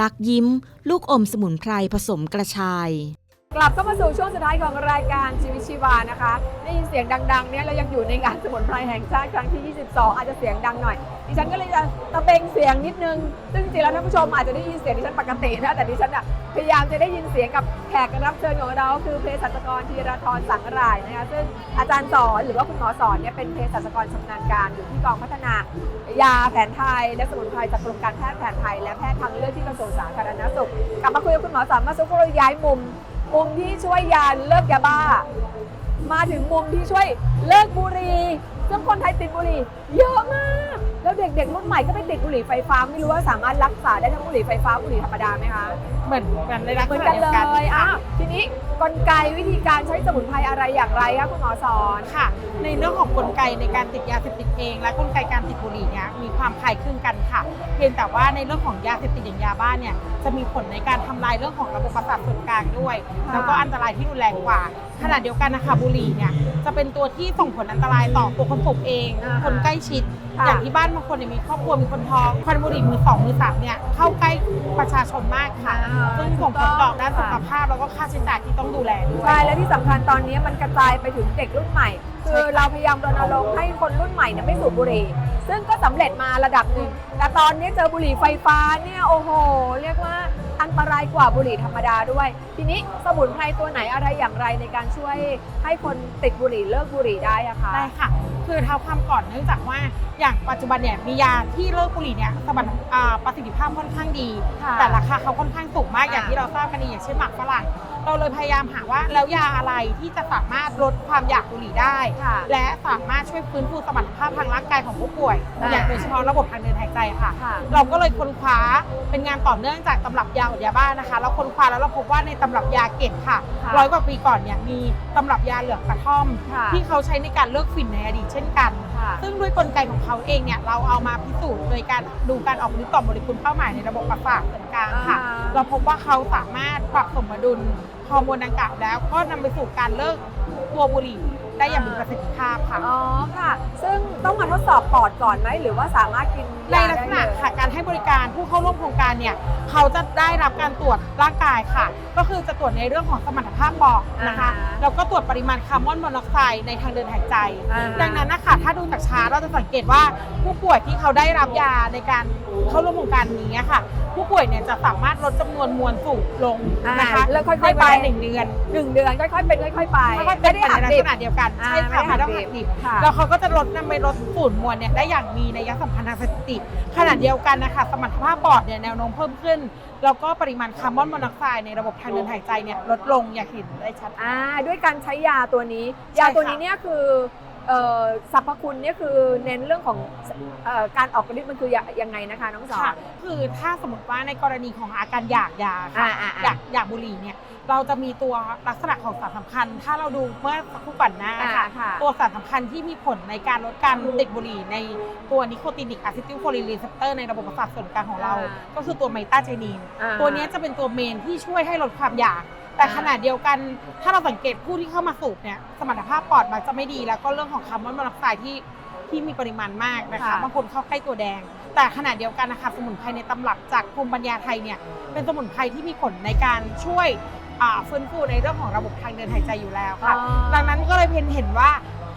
ลักยิ้ม ลูกอมสมุนไพรผสมกระชาย กลับเข้ามาสู่ช่วงสุดท้ายของรายการชีวิตชีวานะคะได้ยินเสียงดังๆเนี่ยเรายังอยู่ในงานสมุนไพรแห่งชาติครั้งที่ 22 อาจจะเสียงดังหน่อย ดิฉันก็เลยจะตะเบงเสียงนิดนึง ซึ่งจริงๆแล้วท่านผู้ชมอาจจะได้ยินเสียงดิฉันปกตินะแต่ดิฉันอะพยายามจะได้ยินเสียงกับแขกรับเชิญของเรา คือเภสัชกรธีรทรสังรายนะคะซึ่งอาจารย์สอนหรือว่าคุณหมอสอนเนี่ยเป็นเภสัชกรชำนาญการอยู่ที่กองพัฒนายาแผนไทย และสมุนไพรจากกรมการแพทย์แผนไทยและแพทย์ทางเลือกที่กระทรวงสาธารณสุขกลับมาคุยกับคุณหมอสอนมาสักครู่ย้ายมุม มุมที่ช่วยยาเลิกยาบ้า มาถึงมุมที่ช่วยเลิกบุหรี่ซึ่งคนไทยติดบุหรี่เยอะมาก แล้วเด็กๆรุ่นใหม่ก็ไปติดบุหรี่ไฟฟ้าไม่รู้ว่าสามารถรักษาได้ทั้งบุหรี่ไฟฟ้าบุหรี่ธรรมดาไหมคะเหมือนกันในลักเหษมือนณะกันเดียวเลกันยอะทีนี้กลไกวิธีการใช้สมุนไพรอะไรอย่างไรคะคุณหมอสอนค่ะ ในเรื่องของกลไกในการติดยาเสพติดเอง และกลไกการติดบุหรี่เนี่ยมีความคล้ายคลึงกันค่ะ เพียงแต่ว่าในเรื่องของยาเสพติดอย่างยาบ้าเนี่ยจะมีผลในการทำลายเรื่องของระบบประสาทส่วนกลางด้วยค่ะแล้วก็อันตรายที่รุนแรงกว่าขณะเดียวกันนะคะบุหรี่เนี่ยจะเป็นตัวที่ส่งผลอันตรายต่อตัวคนสูบเอง คนใกล้ชิด ค่ะ อย่างที่บ้านบางคนเนี่ยมีครอบครัวมีคนท้องควันบุหรี่มือสองมือสามเนี่ยเข้าใกล้ประชาชนมากค่ะซึ่งส่งผลต่อด้านสุขภาพแล้วก็ค่าใช้จ่ายที่ต้องดูแลด้วย ใช่และที่สำคัญตอนนี้มันกระจายไปถึงเด็กรุ่นใหม่ คือใช่ค่ะเราพยายามรณรงค์ให้คนรุ่นใหม่เนี่ยไม่สูบบุหรี่ ซึ่งก็สำเร็จมาระดับหนึ่ง แต่ตอนนี้เจอบุหรี่ไฟฟ้าเนี่ยโอ้โห เรียกว่าอันตรายกว่าบุหรี่ธรรมดาด้วย ทีนี้สมุนไพรตัวไหนอะไรอย่างไรในการช่วยให้คนติดบุหรี่เลิกบุหรี่ได้อะคะได้ค่ะ คือเท้าความก่อนเนื่องจากว่าอย่างปัจจุบันเนี่ยมียาที่เลิกบุหรี่เนี่ยสมรรถอ่าประสิทธิภาพค่อนข้างดี ค่ะ แต่ราคาเขาค่อนข้างสูงมากค่ะอย่างที่เราทราบกันดีอย่างเช่นหมากฝรั่ง เราเลยพยายามหาว่าแล้วยาอะไรที่จะสามารถลดความอยากบุหรี่ได้ ค่ะและสามารถช่วยฟื้นฟูสมรรถภาพทางร่างกายของผู้ป่วยอ่า อย่างโดยเฉพาะระบบทางเดินหายใจค่ะ ค่ะ เราก็เลยค้นคว้าเป็นงานต่อเนื่องจากตำรับยาอดยาบ้านะคะ เราค้นคว้าแล้วเราพบว่าในตำรับยาเกตค่ะค่ะร้อยกว่าปีก่อนเนี่ยมีตำรับยาเหลืองกระท่อม ค่ะที่เขาใช้ในการเลิกฝิ่นในอดีตเช่นกันค่ะ ซึ่งด้วยกลไกของเขาเองเนี่ยเราเอามาพิสูจน์โดยการดูการออกฤทธิ์ต่อโมเลกุลเป้าหมายในระบบประสาทส่วนกลางค่ะ อ่า เราพบว่าเขาสามารถปรับสมดุลฮอร์โมนดังกล่าวแล้ว ก็นำไปสู่การเลิกตัวบุหรี่ได้อย่างมีประสิทธิภาพค่ะ อ๋อค่ะ ซึ่งต้องมาทดสอบปอดก่อนไหม หรือว่าสามารถกินในยาลักได้ษเลณะยค่ะการให้บริการ การเนี่ยเขาจะได้รับการตรวจร่างกายค่ะ ก็คือจะตรวจในเรื่องของสมรรถภาพปอดนะคะอ่าแล้วก็ตรวจปริมาณคาร์บอนมอนอกไซด์ในทางเดินหายใจอ่าดังนั้นนะคะถ้าดูจากชาร์ตเราจะสังเกตว่าผู้ป่วยที่เขาได้รับยาในการเข้าร่วมโครงการนี้อะค่ะ ผู้ป่วยเนี่ยจะสามารถลดจำนวนมวลสูบลงนะคะอ่าแล้วค่อยๆในเวลาไปหนึ่งเดือนหนึ่งเดือนค่อยๆเป็นค่อยๆไปค่อยๆเป็นไปในลักษณะเดียวกันอ่าใช่ค่ะไม่ไม่ได้ต้องหัหักกดิดิบบค่ะแล้วเขาก็จะลดนำไปลดฝุ่นมวลเนี่ยได้อย่างมีนัยสัมพันธ์ทางสถิติขณะเดียวกันนะคะสมรรถภาพปอดเนี่ยแนวโน้มเพิ่มขึ้น แล้วก็ปริมาณคาร์บอนมอนอกไซด์ในระบบทางเดินหายใจเนี่ยลดลงอย่างเห็นได้ชัด อ่าด้วยการใช้ยาตัวนี้ ยาตัวนี้เนี่ยคือ สรรพคุณเนี่ยคือเน้นเรื่องของเอ่อการออกฤทธิ์มันคือยังไงนะคะน้องสอค่ะน คือถ้าสมมติว่าในกรณีของอาการอยากยาค่ะอ่าอ่าอ่าอยากอยากบุหรี่เนี่ยเราจะมีตัวลักษณะของสารสำคัญ ถ้าเราดูเมื่อสักครู่ก่อนหน้าอ่าค่ะ ค่ะ ตัวสารสำคัญที่มีผลในการลดการติดบุหรี่ในตัวนิโคตินิกอะซิติลโคลินรีเซปเตอร์ในระบบประสาทส่วนกลางของเรา อ่า ก็คือตัวไมตาเจนีน อ่า ตัวเนี้ยจะเป็นตัวเมนที่ช่วยให้ลดความอยาก แต่อ่าขณะเดียวกันถ้าเราสังเกตผู้ที่เข้ามาสูบเนี่ยสมรรถภาพปอดมักจะไม่ดี แล้วก็เรื่องของคาร์บอนมอนอกไซด์ที่ที่มีปริมาณมากนะคะค่ะ บางคนเข้าใกล้ตัวแดง แต่ขณะเดียวกันนะคะสมุนไพรในตำรับจากภูมิปัญญาไทยเนี่ยเป็นสมุนไพรที่มีผลในการช่วยอ่าฟื้นฟูในเรื่องของระบบทางเดินหายใจอยู่แล้วค่ะอ๋อดังนั้นก็เลยเพนเห็นว่า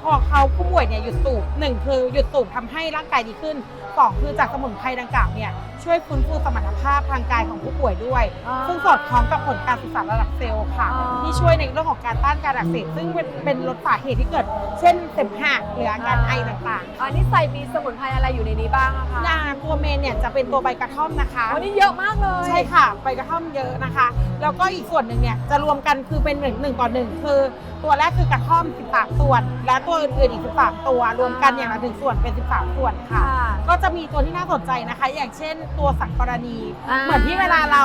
พอเขาผู้ป่วยเนี่ยหยุดสูบหนึ่งคือหยุดสูบทำให้ร่างกายดีขึ้นสองคือจากสมุนไพรดังกล่าวเนี่ย ช่วยฟื้นฟูสมรรถภาพทางกายของผู้ป่วยด้วย อ๋อซึ่งสอดคล้องกับผลการศึกษาระดับเซลล์ค่ะ อ๋อ ที่ช่วยในเรื่องของการต้านการอักเสบซึ่งเป็นเป็นลดสาเหตุที่เกิด เช่นเสมหะหรืออาการไอต่างอันนี้ใส่มีสมุนไพรอะไรอยู่ในนี้บ้างอะคะๆยาตัวเมนเนี่ยจะเป็นตัวใบกระท่อมนะคะอันนี้เยอะมากเลยใช่ค่ะใบกระท่อมเยอะนะคะ แล้วก็อีกส่วนหนึ่งเนี่ยจะรวมกันคือเป็นหนึ่งหนึ่งต่อหนึ่งคือ ตัวแรกคือกระท่อม 13 ส่วน และตัวอื่นๆอีก 13 ตัว รวมกันอย่างละหนึ่งส่วนเป็น 13 ส่วนค่ะ ค่ะ ก็จะมีตัวที่น่าสนใจนะคะ อย่างเช่นตัวสังกรณี อ่าเหมือนที่เวลาเรา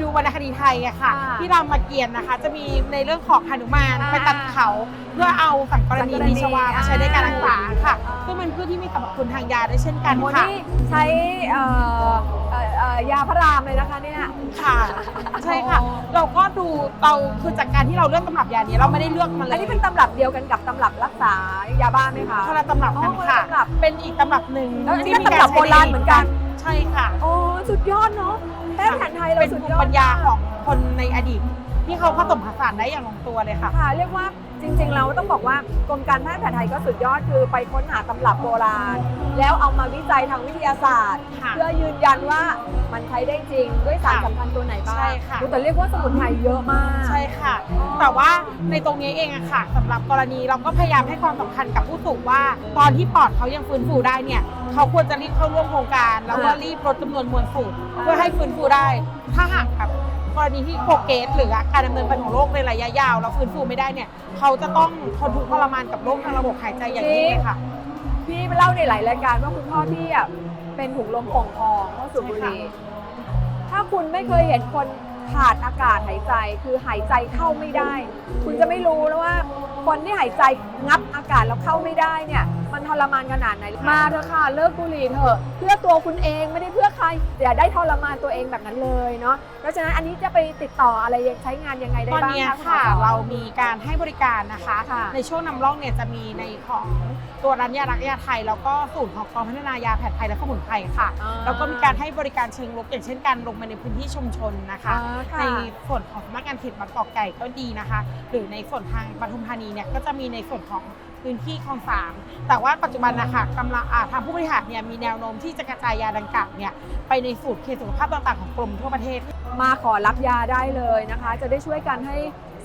ดูวรรณคดีไทยอะค่ะ อ่าที่เรามาเกียนนะคะ จะมีในเรื่องของหนุมานอ่าไปตัดเขา เพื่อเอาสังกรณีสังกรณีมีชวามาใช้ในการรักษาค่ะอ่า ซึ่งเป็นพืชที่มีสรรพคุณทางยาด้วยเช่นกันโมค่ะนี่ใช้เอ่อเอ่อเอ่อยาพระรามเลยนะคะเนี่ย ค่ะ ใช่ค่ะเราก็ดูเราคือจากการที่เราเลือกตำรับยานี้เราไม่ได้เลือกมันเลยอันนี้เป็นตำรับเดียวกันกับตำรับรักษายาบ้าไหมคะคนละตำรับกันอ๋อค่ะคนละตำรับเป็นอีกตำรับหนึ่งแล้วอันนี้ที่ก็ตำรับโบราณเหมือนกันใช่ค่ะโอ้สุดยอดเนาะแพทย์แผนไทยเราเป็นสุดภูยมิอดปัญญาของคนในอดีตที่เขาผสมผสานได้อย่างลงตัวเลยค่ะ ค่ะ เรียกว่าจริงๆเราต้องบอกว่ากรมการแพทย์แผนไทยก็สุดยอดคือไปค้นหาตำรับโบราณ แล้วเอามาวิจัยทางวิทยาศาสตร์ ค่ะ เพื่อยืนยันว่ามันใช้ได้จริงด้วยสารค่ะสำคัญตัวไหนบ้างใช่ค่ะโอ้แต่เรียกว่าสมุนไพรเยอะมาก ใช่ค่ะ แต่ว่าในตรงนี้เองอะค่ะสำหรับกรณีเราก็พยายามให้ความสำคัญกับผู้สูงว่า ตอนที่ปอดเขายังฟื้นฟูได้เนี่ยเขาควรจะรีบเข้าร่วมโครงการ แล้วก็อ่ารีบลดจำนวนมวลสูบอ่าเพื่อให้ฟื้นฟูได้ ถ้าหากแบบกรณีที่โคเกสหรือการดำเนินไปของโรคในระยะยาวแล้วฟื้นฟูไม่ได้เนี่ยเขาาจะต้องทนทุกข์ทรมานกับโรคทางระบบหายใจอย่างนี้เลยค่ะ พี่เล่าในหลายรายการว่าคุณพ่อพี่อะเป็นถุงลมป่องพองเพราะสูบบุหรี่ถ้าคุณไม่เคยเห็นคนขาดอากาศหายใจคือหายใจเข้าไม่ได้ คุณจะไม่รู้นะว่าคนที่หายใจงับอากาศแล้วเข้าไม่ได้เนี่ย มันทรมานขนาดไหน มาเถอะค่ะ เลิกบุหรี่เถอะ เพื่อตัวคุณเองไม่ได้เพื่อใครอย่าได้ทรมานตัวเองแบบนั้นเลยเนาะเพราะฉะนั้นอันนี้จะไปติดต่ออะไรใช้งานยังไงได้ตอนบ้างเนี้ยคะค่ะ ณหมอ เรามีการให้บริการนะคะ ค่ะในช่วงนำร่องเนี่ยจะมีในของตัวร้านยารักยาไทย แล้วก็ศูนย์ของกองพัฒนายาแผนไทยและสมุนไพรค่ะ อ่า แล้วก็มีการให้บริการเชิงลุกอย่างเช่นการลงมาในพื้นที่ชุมชนนะคะอ่าค่ะ ในส่วนของสำนักงานเขตบางกอกไก่ก็ดีนะคะ หรือในส่วนทางปทุมธานีเนี่ยก็จะมีในส่วนของพื้นที่คลองสามแต่ว่าปัจจุบันนะคะกำลังอ่าทางผู้บริหารเนี่ยมีแนวโน้มที่จะกระจายยาดังกล่าวเนี่ยไปในสูตรเขตสุขภาพต่างๆของกรมทั่วประเทศ มาขอรับยาได้เลยนะคะ จะได้ช่วยกันให้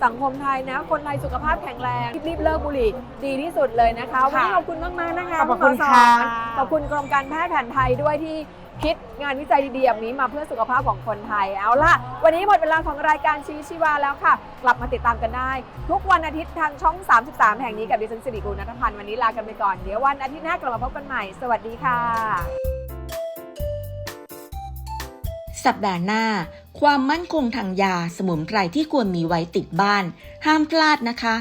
สังคมไทยนะ คนไทยสุขภาพแข็งแรงรีบๆเลิกบุหรี่ดีที่สุดเลยนะคะวันนี้ขอบคุณมากๆนะคะขอบคุณณหมสอนค่ะขอบคุณกรมการแพทย์แผนไทยด้วยที่ คิดงานวิจัยดีๆแบบนี้มาเพื่อสุขภาพของคนไทยเอาล่ะ วันนี้หมดเวลาของรายการชีวิชีวาแล้วค่ะ กลับมาติดตามกันได้ ทุกวันอาทิตย์ทางช่อง 33 แห่งนี้กับดิฉันสิริกุลนัทพันธ์วันนี้ลากันไปก่อนเดี๋ยววันอาทิตย์หน้ากลับมาพบกันใหม่ สวัสดีค่ะ สัปดาห์หน้า ความมั่นคงทางยาสมุนไพรที่ควรมีไว้ติดบ้าน ห้ามพลาดนะคะ